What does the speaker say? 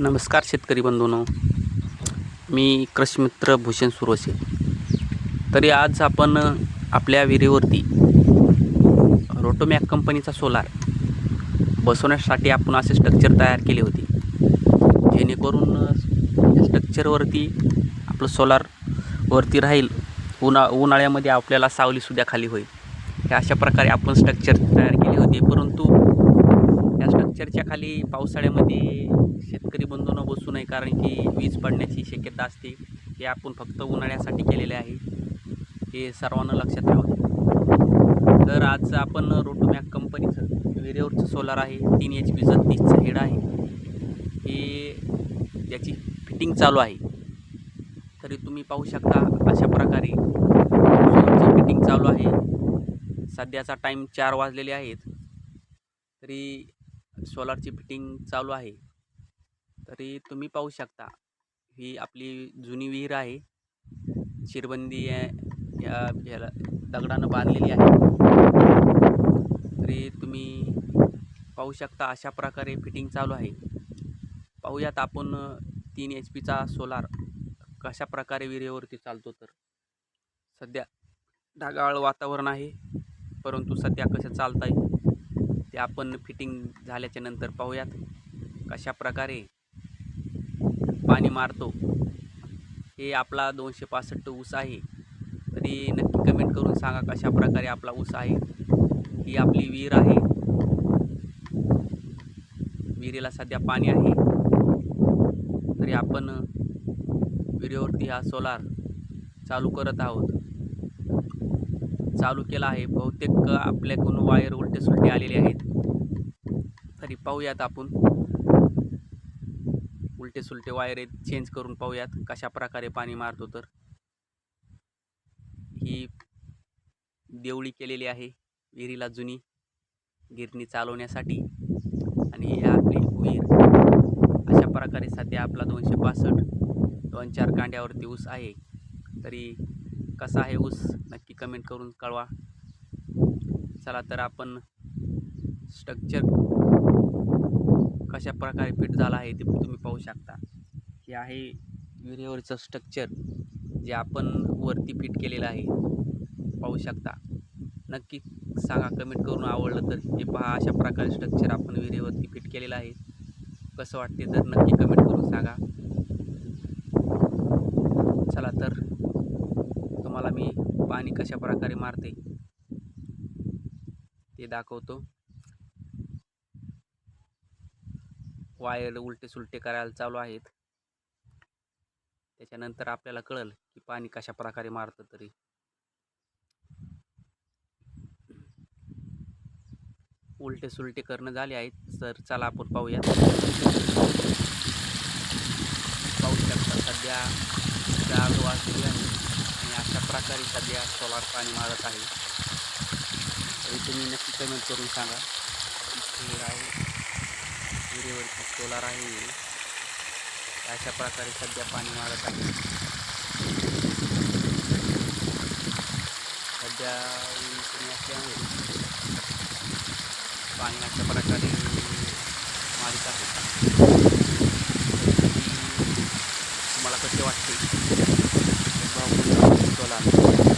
नमस्कार शेतकरी बंधूनो. मी कृषिमित्र भूषण सुरवसे तरी आज आपण आपल्या विहिरीवरती रोटोमॅक कंपनीचा सोलार बसवण्यासाठी आपण असे स्ट्रक्चर तयार केले होते. जेणेकरून या स्ट्रक्चरवरती आपलं सोलार वरती राहील उन्हा उन्हाळ्यामध्ये आपल्याला सावलीसुद्धा खाली होईल. हे अशा प्रकारे आपण स्ट्रक्चर तयार केले होते परंतु या स्ट्रक्चरच्या खाली पावसाळ्यामध्ये शेतकरी बंधून बसू नये कारण की वीज पडण्याची शक्यता असते. हे आपण फक्त उन्हाळ्यासाठी केलेले आहे. हे सर्वांना लक्षात ठेवा. तर आज आपण रोटोमॅक कंपनीचं विरेवरचं सोलार आहे. तीन एच पीचं तीसचं हेड आहे. हे याची फिटिंग चालू आहे. तरी तुम्ही पाहू शकता अशा प्रकारे सोलरची फिटिंग चालू आहे. सध्याचा टाईम चार वाजलेले आहेत. तरी सोलारची फिटिंग चालू आहे. तरी तुम्ही पाहू शकता ही आपली जुनी विहीर आहे. शिरबंदी या- ह्याला दगडानं बांधलेली आहे. तरी तुम्ही पाहू शकता अशा प्रकारे फिटिंग चालू आहे. पाहूयात आपण तीन एच पीचा सोलार कशा प्रकारे विहिरीवरती चालतो तर. सध्या ढगाळ वातावरण आहे परंतु सध्या कसं चालत आहे ते आपण फिटिंग झाल्याच्यानंतर पाहूयात कशा प्रकारे पाणी मारतो. हे आपला दोनशे पासष्ट ऊस आहे. तरी नक्की कमेंट करून सांगा कशा प्रकारे आपला ऊस आहे. ही आपली विहीर आहे. विहिरीला सध्या पाणी आहे. तरी आपण विहिरीवरती हा सोलार चालू करत आहोत. चालू केला आहे. बहुतेक आपल्याकडून वायर उलटे सुलटे आलेले आहेत. तरी पाहूयात आपण. उलटे सुलटे वायर चेंज करून पाहूयात कशा प्रकारे पाणी मारतो तर. ही देवळी केलेली आहे विहिरीला जुनी गिरणी चालवण्यासाठी. आणि ही आपली विहीर अशा प्रकारे सध्या आपला दोनशे पासष्ट दोन चार कांड्यावरती ऊस आहे. तरी कसा आहे ऊस नक्की कमेंट करून कळवा. चला तर आपण स्ट्रक्चर कशा प्रकारे फिट झाला आहे ते तुम्ही पाहू शकता. हे आहे विहिरीवरचं स्ट्रक्चर जे आपण वरती फिट केलेलं आहे. पाहू शकता. नक्की सांगा कमेंट करून आवडलं तर हे पहा अशा प्रकारे स्ट्रक्चर आपण विहिरीवरती फिट केलेलं आहे. कसं वाटते तर नक्की कमेंट करून सांगा चला तर तुम्हाला मी पाणी कशा प्रकारे मारते ते दाखवतो. वायर उलटे सुलटे करायला चालू आहेत. त्याच्यानंतर आपल्याला कळल की पाणी कशा प्रकारे मारतं तरी. उलटे सुलटे करणं झाले आहेत. तर चला आपण पाहूया. पाहू शकता सध्या चार वाजले आहे. अशा प्रकारे सध्या सोलार पाणी मारत आहे. तरी तुम्ही नक्की कमेंट करून सांगा. विहीर आहे. विहिरीवरती सोलार आहे. अशा प्रकारे सध्या पाणी मारत आहे. सध्या ऊन कमी असल्यामुळे पाणी अशा प्रकारे मारित आहे. तुम्हाला कसे वाटते? सोलार